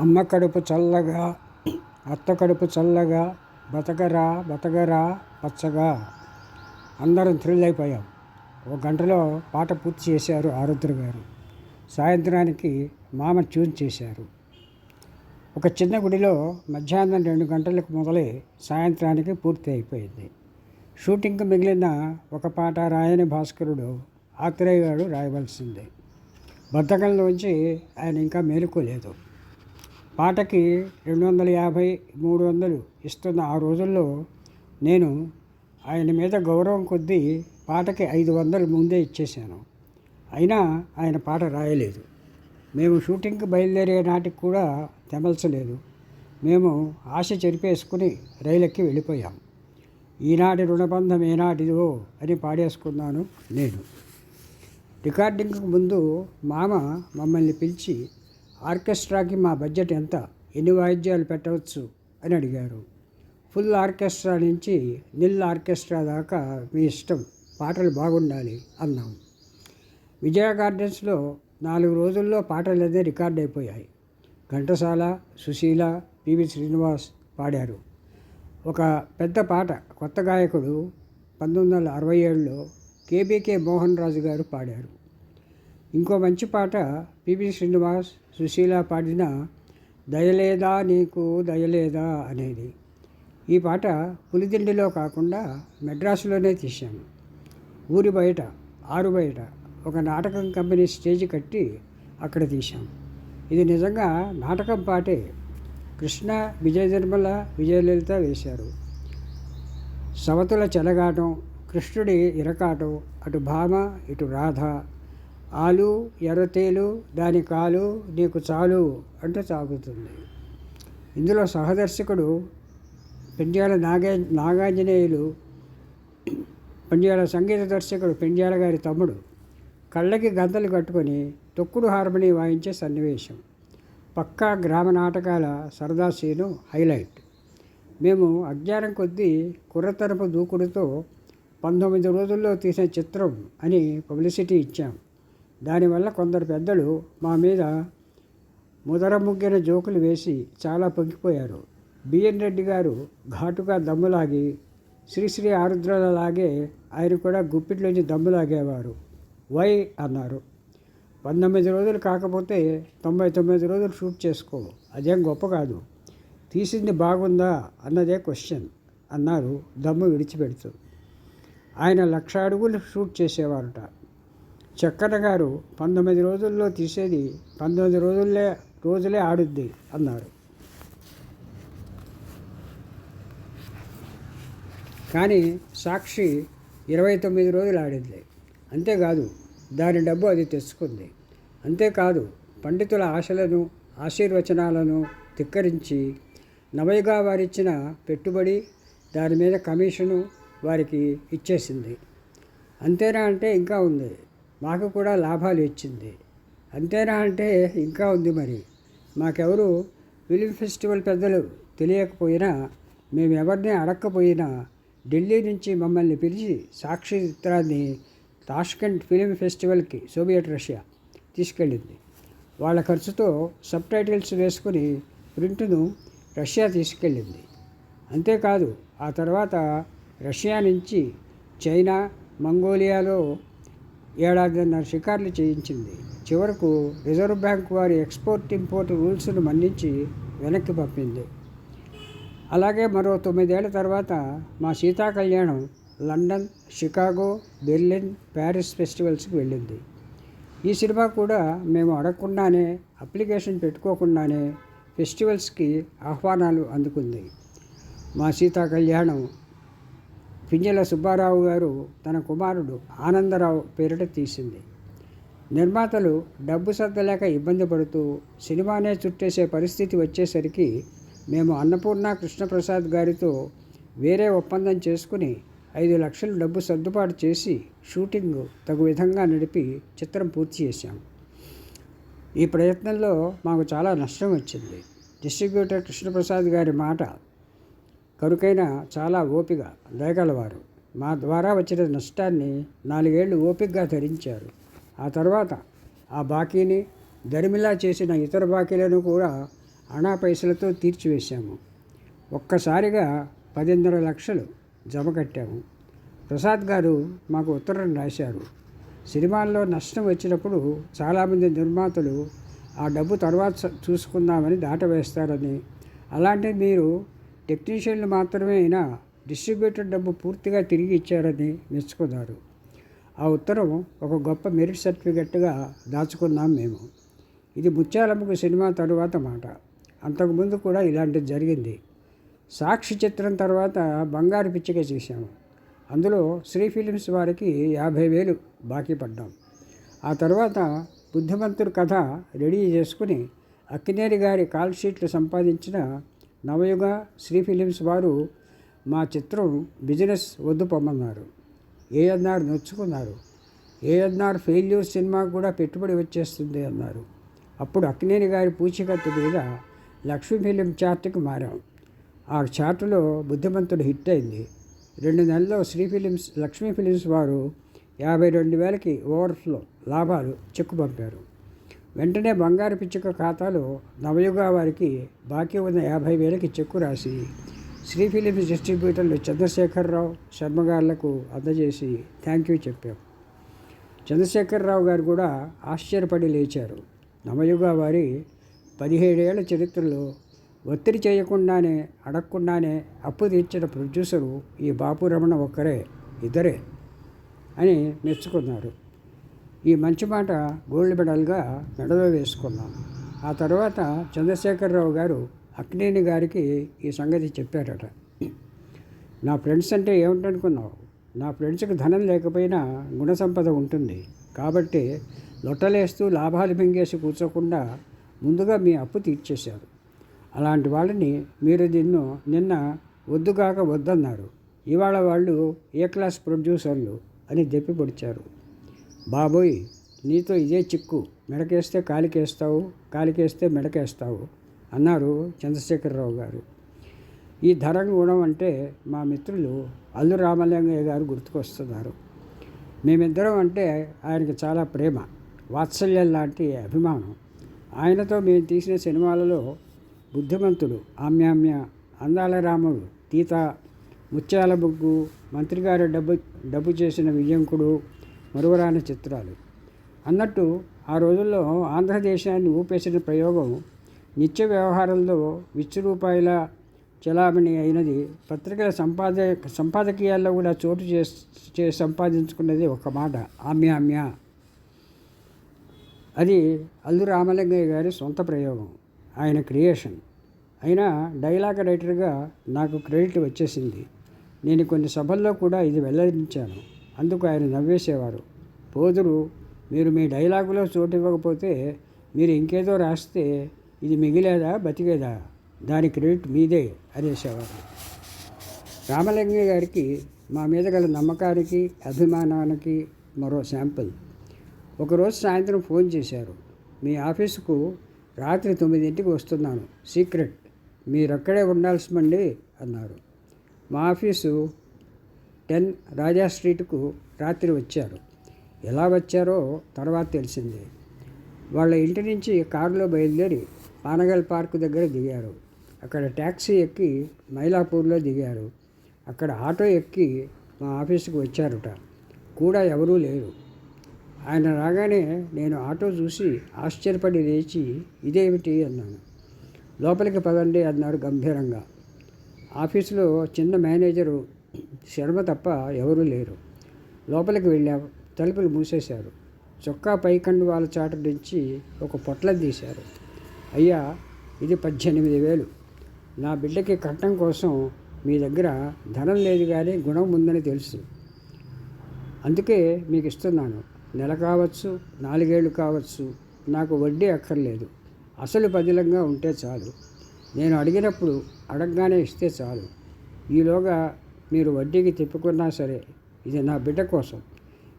అమ్మ కడుపు చల్లగా అత్త కడుపు చల్లగా బతకరా బతకరా పచ్చగా. అందరం థ్రిల్ అయిపోయాం. ఒక గంటలో పాట పూర్తి చేశారు ఆరుద్ర గారు. సాయంత్రానికి మామ ట్యూన్ చేశారు. ఒక చిన్న గుడిలో మధ్యాహ్నం రెండు గంటలకు మొదలై సాయంత్రానికి పూర్తి అయిపోయింది. షూటింగ్కి మిగిలిన ఒక పాట రాయని భాస్కరుడు ఆత్రేయ గారు రాయవలసిందే. బద్ధకంలోంచి ఆయన ఇంకా మేలుకోలేదు. పాటకి రెండు వందల యాభై మూడు వందలు ఇస్తున్న ఆ రోజుల్లో నేను ఆయన మీద గౌరవం కొద్దీ పాటకి ఐదు వందలు ముందే ఇచ్చేసాను అయినా ఆయన పాట రాయలేదు. మేము షూటింగ్కి బయలుదేరే నాటికి కూడా తెమల్చలేదు. మేము ఆశ చెరిపేసుకుని రైలెక్కి వెళ్ళిపోయాం. ఈనాటి రుణబంధం ఏనాటిదో అని పాడేసుకున్నాను నేను. రికార్డింగ్కి ముందు మామ మమ్మల్ని పిలిచి ఆర్కెస్ట్రాకి మా బడ్జెట్ ఎంత? ఎన్ని వాయిద్యాలు పెట్టవచ్చు? అని అడిగారు. ఫుల్ ఆర్కెస్ట్రా నుంచి నిల్ ఆర్కెస్ట్రా దాకా మీ ఇష్టం. పాటలు బాగుండాలి అన్నాం. విజయ గార్డెన్స్లో నాలుగు రోజుల్లో పాటలన్నీ రికార్డ్ అయిపోయాయి. ఘంటసాల సుశీల పివి శ్రీనివాస్ పాడారు. ఒక పెద్ద పాట కొత్త గాయకుడు పంతొమ్మిది వందల అరవై ఏడులో కేబీకే మోహన్ రాజు గారు పాడారు. ఇంకో మంచి పాట పివి శ్రీనివాస్ సుశీల పాడిన దయలేదా నీకు దయలేదా అనేది. ఈ పాట పులిదిండిలో కాకుండా మెడ్రాసులోనే తీశాము ఊరి బయట ఆరు బయట ఒక నాటకం కంపెనీ స్టేజ్ కట్టి అక్కడ తీశాం. ఇది నిజంగా నాటకం పాటే. కృష్ణ విజయ నిర్మల విజయలలిత వేశారు. సవతుల చెలగాటం కృష్ణుడి ఇరకాటం అటు భామ ఇటు రాధ ఆలు ఎర్రతేలు దాని కాలు నీకు చాలు అంటూ సాగుతుంది. ఇందులో సహదర్శకుడు పెండ్యాల నాగా నాగాంజనేయులు పెండ్యాల సంగీత దర్శకుడు పెండ్యాల గారి తమ్ముడు కళ్ళకి గంతలు కట్టుకొని తొక్కుడు హార్మోని వాయించే సన్నివేశం. పక్కా గ్రామ నాటకాల సరదా సీను హైలైట్. మేము అజ్ఞానం కొద్దీ కుర్రతరపు దూకుడుతో పంతొమ్మిది రోజుల్లో తీసిన చిత్రం అని పబ్లిసిటీ ఇచ్చాం. దానివల్ల కొందరు పెద్దలు మా మీద ముదర ముగ్గిన జోకులు వేసి చాలా పొంగిపోయారు. బిఎన్ రెడ్డి గారు ఘాటుగా దమ్ములాగి శ్రీశ్రీ ఆరుద్రలాగే ఆయన కూడా గుప్పిట్లోంచి దమ్ములాగేవారు. వై అన్నారు. పంతొమ్మిది రోజులు కాకపోతే తొంభై తొమ్మిది రోజులు షూట్ చేసుకో అదేం గొప్ప కాదు. తీసింది బాగుందా అన్నదే క్వశ్చన్ అన్నారు దమ్ము విడిచిపెడుతూ. ఆయన లక్ష అడుగులు షూట్ చేసేవారట. చక్కెర గారు పంతొమ్మిది రోజుల్లో తీసేది పంతొమ్మిది రోజులే రోజులే ఆడుద్ది అన్నారు. కానీ సాక్షి ఇరవై తొమ్మిది రోజులు ఆడింది. అంతేకాదు దాని డబ్బు అది తెచ్చుకుంది. అంతేకాదు పండితుల ఆశలను ఆశీర్వచనాలను ధిక్కరించి నవయుగా వారిచ్చిన పెట్టుబడి దాని మీద కమిషను వారికి ఇచ్చేసింది. అంతేనా అంటే ఇంకా ఉంది. మాకు కూడా లాభాలు ఇచ్చింది. అంతేనా అంటే ఇంకా ఉంది మరి. మాకెవరు ఫిలిం ఫెస్టివల్ పెద్దలు తెలియకపోయినా మేము ఎవరిని అడక్కపోయినా ఢిల్లీ నుంచి మమ్మల్ని పిలిచి సాక్షి చిత్రాన్ని తాష్కెంట్ ఫిలిం ఫెస్టివల్కి సోవియట్ రష్యా తీసుకెళ్ళింది. వాళ్ళ ఖర్చుతో సబ్ టైటిల్స్ వేసుకుని ప్రింట్ను రష్యా తీసుకెళ్ళింది. అంతేకాదు ఆ తర్వాత రష్యా నుంచి చైనా మంగోలియాలో ఏడాదిన్నర షికార్లు చేయించింది. చివరకు రిజర్వ్ బ్యాంక్ వారి ఎక్స్పోర్ట్ ఇంపోర్ట్ రూల్స్ను మన్నించి వెనక్కి పంపింది. అలాగే మరో తొమ్మిదేళ్ళ తర్వాత మా Seetha Kalyanam London Chicago Berlin Paris ఫెస్టివల్స్కి వెళ్ళింది. ఈ సినిమా కూడా మేము అడగకుండానే అప్లికేషన్ పెట్టుకోకుండానే ఫెస్టివల్స్కి ఆహ్వానాలు అందుకుంది. మా సీతా కళ్యాణం పింజల సుబ్బారావు గారు తన కుమారుడు ఆనందరావు పేరిట తీసింది. నిర్మాతలు డబ్బు సర్దలేక ఇబ్బంది పడుతూ సినిమానే చుట్టేసే పరిస్థితి వచ్చేసరికి మేము అన్నపూర్ణ కృష్ణప్రసాద్ గారితో వేరే ఒప్పందం చేసుకుని ఐదు లక్షలు డబ్బు సర్దుబాటు చేసి షూటింగ్ తగు విధంగా నడిపి చిత్రం పూర్తి చేశాం. ఈ ప్రయత్నంలో మాకు చాలా నష్టం వచ్చింది. డిస్ట్రిబ్యూటర్ కృష్ణప్రసాద్ గారి మాట కరుకైన చాలా ఓపిక దయగలవారు మా ద్వారా వచ్చిన నష్టాన్ని నాలుగేళ్ళు ఓపికగా ధరించారు. ఆ తర్వాత ఆ బాకీని దరిమిలా చేసిన ఇతర బాకీలను కూడా అనా పైసలతో తీర్చివేశాము. ఒక్కసారిగా పదిన్నర లక్షలు జమ కట్టాము. ప్రసాద్ గారు మాకు ఉత్తరం రాశారు. సినిమాల్లో నష్టం వచ్చినప్పుడు చాలామంది నిర్మాతలు ఆ డబ్బు తర్వాత చూసుకుందామని దాటవేస్తారని. అలాంటి మీరు టెక్నీషియన్లు మాత్రమే అయినా డిస్ట్రిబ్యూటర్ డబ్బు పూర్తిగా తిరిగి ఇచ్చారని మెచ్చుకున్నారు. ఆ ఉత్తరం ఒక గొప్ప మెరిట్ సర్టిఫికెట్గా దాచుకున్నాం మేము. ఇది ముత్యాలమ్మకు సినిమా తరువాత మాట. అంతకుముందు కూడా ఇలాంటిది జరిగింది. సాక్షి చిత్రం తర్వాత బంగారు పిచ్చిక చేశాము. అందులో శ్రీ ఫిలిమ్స్ వారికి యాభై వేలు బాకీ పడ్డాం. ఆ తర్వాత బుద్ధిమంతుడు కథ రెడీ చేసుకుని అక్కినేరి గారి కాల్ షీట్లు సంపాదించిన నవయుగ శ్రీ ఫిలిమ్స్ వారు మా చిత్రం బిజినెస్ వద్దు పొమ్మన్నారు. ఏఎన్ఆర్ నొచ్చుకున్నారు. ఏఎన్ఆర్ ఫెయిల్యూర్ సినిమా కూడా పెట్టుబడి వచ్చేస్తుంది అన్నారు. అప్పుడు అక్కినేని గారి పూచికత్తు మీద లక్ష్మీ ఫిలిం చార్ట్కి మారాం. ఆ చార్టులో బుద్ధిమంతుడు హిట్ అయింది. రెండు నెలల్లో శ్రీ ఫిలిమ్స్ లక్ష్మీ ఫిలిమ్స్ వారు యాభై రెండు వేలకి ఓవర్ఫ్లో లాభాలు చెక్కు పంపారు వెంటనే బంగారు పిచ్చుక ఖాతాలో నవయుగ వారికి బాకీ ఉన్న యాభై వేలకి చెక్కు రాసి శ్రీ ఫిలిమ్స్ డిస్ట్రిబ్యూటర్లు చంద్రశేఖరరావు శర్మగారులకు అందజేసి థ్యాంక్ యూ చెప్పాం. చంద్రశేఖరరావు గారు కూడా ఆశ్చర్యపడి లేచారు. నవయుగ వారి పదిహేడేళ్ళ చరిత్రలో ఒత్తిడి చేయకుండానే అడగకుండానే అప్పు తీర్చిన ప్రొడ్యూసరు ఈ బాపు రమణ ఒక్కరే ఇద్దరే అని మెచ్చుకున్నారు. ఈ మంచి మాట గోల్డ్ మెడల్గా మెడలో వేసుకున్నాం ఆ తర్వాత చంద్రశేఖరరావు గారు అక్నేని గారికి ఈ సంగతి చెప్పారట. నా ఫ్రెండ్స్ అంటే ఏమిటనుకున్నావు? నా ఫ్రెండ్స్కి ధనం లేకపోయినా గుణ సంపద ఉంటుంది. కాబట్టి లొట్టలేస్తూ లాభాలు మింగేసి కూర్చోకుండా ముందుగా మీ అప్పు తీర్చేశారు. అలాంటి వాళ్ళని మీరు నిన్ను నిన్న వద్దుగాక వద్దన్నారు. ఇవాళ వాళ్ళు ఏ క్లాస్ ప్రొడ్యూసర్లు అని చెప్పి పొడిచారు. బాబోయ్ నీతో ఇదే చిక్కు. మెడకేస్తే కాలికేస్తావు కాలికేస్తే మెడకేస్తావు అన్నారు చంద్రశేఖరరావు గారు. ఈ ధరం గుణం అంటే మా మిత్రులు అల్లు రామలింగయ్య గారు గుర్తుకొస్తున్నారు. మేమిద్దరం అంటే ఆయనకి చాలా ప్రేమ వాత్సల్యం లాంటి అభిమానం. ఆయనతో మేము తీసిన సినిమాలలో బుద్ధిమంతుడు ఆమ్యామ్య అందాల రాముడు తీత ముత్యాల బొగ్గు మంత్రిగారు డబ్బు డబ్బు చేసిన విజయంకుడు మరువరాని చిత్రాలు. అన్నట్టు ఆ రోజుల్లో ఆంధ్రదేశాన్ని ఊపేసిన ప్రయోగం నిత్య వ్యవహారంలో విచ్చు రూపాయల చలామణి అయినది పత్రికల సంపాద సంపాదకీయాల్లో కూడా చోటు చే సంపాదించుకున్నది ఒక మాట ఆమ్యామ్య అది అల్లు రామలింగయ్య గారి సొంత ప్రయోగం ఆయన క్రియేషన్. అయినా డైలాగ్ రైటర్గా నాకు క్రెడిట్ వచ్చేసింది. నేను కొన్ని సభల్లో కూడా ఇది వెల్లడించాను. అందుకు ఆయన నవ్వేసేవారు. పోదురు మీరు మీ డైలాగులో చోటు ఇవ్వకపోతే మీరు ఇంకేదో రాస్తే ఇది మిగిలేదా బతికేదా? దాని క్రెడిట్ మీదే అనేసేవారు. రామలింగయ్య గారికి మా మీద గల నమ్మకానికి అభిమానానికి మరో శాంపుల్. ఒకరోజు సాయంత్రం ఫోన్ చేశారు. మీ ఆఫీసుకు రాత్రి తొమ్మిదింటికి వస్తున్నాను. సీక్రెట్ మీరక్కడే ఉండాల్సిమండి అన్నారు. మా ఆఫీసు టెన్ రాజా స్ట్రీట్కు రాత్రి వచ్చారు. ఎలా వచ్చారో తర్వాత తెలిసింది. వాళ్ళ ఇంటి నుంచి కారులో బయలుదేరి పానగల్ పార్క్ దగ్గర దిగారు. అక్కడ ట్యాక్సీ ఎక్కి మైలాపూర్లో దిగారు. అక్కడ ఆటో ఎక్కి మా ఆఫీసుకు వచ్చారుట. కూడా ఎవరూ లేరు. ఆయన రాగానే నేను ఆటో చూసి ఆశ్చర్యపడి లేచి ఇదేమిటి? అన్నాను. లోపలికి పదండి అన్నారు గంభీరంగా. ఆఫీసులో చిన్న మేనేజరు శర్మ తప్ప ఎవరూ లేరు. లోపలికి వెళ్ళాం తలుపులు మూసేశారు. చొక్కా పైకండు వాళ్ళ చాట నుంచి ఒక పొట్ల తీశారు. అయ్యా ఇది పద్దెనిమిది వేలు. నా బిడ్డకి కట్టం కోసం మీ దగ్గర ధనం లేదు కానీ గుణం ఉందని తెలుసు. అందుకే మీకు ఇస్తున్నాను నెల కావచ్చు నాలుగేళ్ళు కావచ్చు నాకు వడ్డీ అక్కర్లేదు. అసలు పదిలంగా ఉంటే చాలు. నేను అడిగినప్పుడు అడగగానే ఇస్తే చాలు. ఈలోగా మీరు వడ్డీకి తిప్పుకున్నా సరే ఇది నా బిడ్డ కోసం.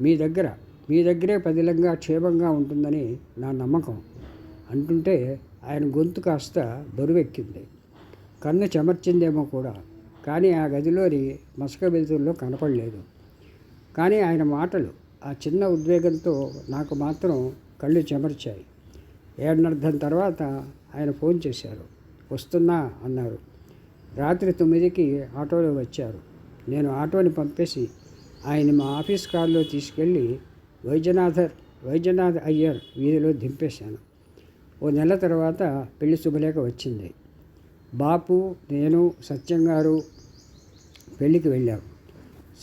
మీ దగ్గర మీ దగ్గరే పదిలంగా క్షేమంగా ఉంటుందని నా నమ్మకం. అంటుంటే ఆయన గొంతు కాస్త బరువెక్కింది. కన్ను చెమర్చిందేమో కూడా కానీ ఆ గదిలోని మసక వెలుతుల్లో కనపడలేదు. కానీ ఆయన మాటలు ఆ చిన్న ఉద్వేగంతో నాకు మాత్రం కళ్ళు చెమర్చాయి. ఏడనర్థం తర్వాత ఆయన ఫోన్ చేశారు. వస్తున్నా అన్నారు. రాత్రి తొమ్మిదికి ఆటోలో వచ్చారు. నేను ఆటోని పంపేసి ఆయన మా ఆఫీస్ కారులో తీసుకెళ్ళి వైద్యనాథర్ వైద్యనాథ్ అయ్యర్ వీధిలో దింపేశాను. ఓ నెల తర్వాత పెళ్ళి శుభలేఖ వచ్చింది. బాపు నేను సత్యం గారు పెళ్ళికి వెళ్ళాం.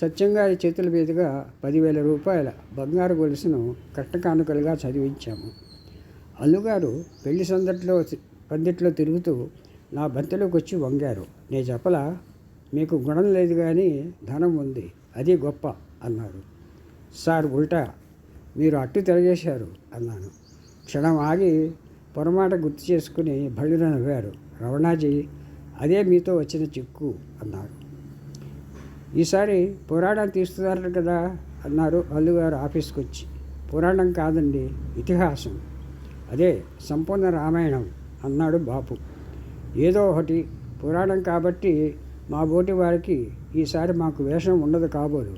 సత్యం గారి చేతుల మీదుగా పదివేల రూపాయల బంగారు గొలుసును కట్ట కానుకలుగా చదివించాము. అల్లుగారు పెళ్ళి సందట్లో పందిట్లో తిరుగుతూ నా బంతిలోకి వచ్చి వంగారు. నేను చెప్పలా మీకు గుణం లేదు కానీ ధనం ఉంది. అది గొప్ప అన్నారు సార్ ఉల్టా మీరు అట్టు తిరగేశారు అన్నాను. క్షణం ఆగి పొరమాట గుర్తు చేసుకుని భళ్ళున నవ్వారు. రవణాజీ అదే మీతో వచ్చిన చిక్కు అన్నారు. ఈసారి పురాణం తీస్తున్నారు కదా అన్నారు అల్లుగారు ఆఫీస్కి వచ్చి పురాణం కాదండి ఇతిహాసం. అదే సంపూర్ణ రామాయణం అన్నాడు బాపు. ఏదో ఒకటి పురాణం కాబట్టి మా బోటి వారికి ఈసారి మాకు వేషం ఉండదు కాబోలు.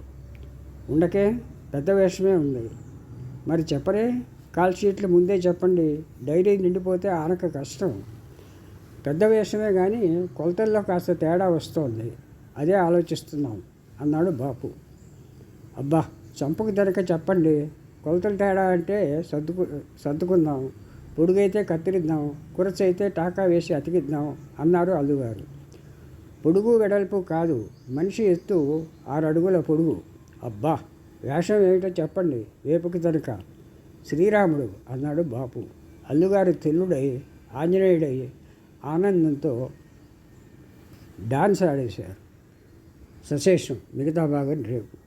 ఉండకే పెద్ద వేషమే ఉంది. మరి చెప్పరే కాల్ షీట్లు ముందే చెప్పండి. డైరీ నిండిపోతే ఆనక కష్టం. పెద్ద వేషమే కానీ కొలతల్లో కాస్త తేడా వస్తోంది. అదే ఆలోచిస్తున్నాం అన్నాడు బాపు. అబ్బా చంపుకు దొరక చెప్పండి. కొలతలు తేడా అంటే సర్దుకు సర్దుకుందాం. పొడుగైతే కత్తిరిద్దాం. కురచైతే టాకా వేసి అతికిద్దాం అన్నారు అల్లుగారు. పొడుగు వెడల్పు కాదు. మనిషి ఎత్తు ఆరు అడుగుల పొడుగు. అబ్బా! వేషం ఏమిటో చెప్పండి. వేపుకి తనక. శ్రీరాముడు అన్నాడు బాపు. అల్లుగారు తెల్లుడై ఆంజనేయుడై ఆనందంతో డాన్స్ ఆడేశారు. సశేషం మిగతా భాగం రేపు.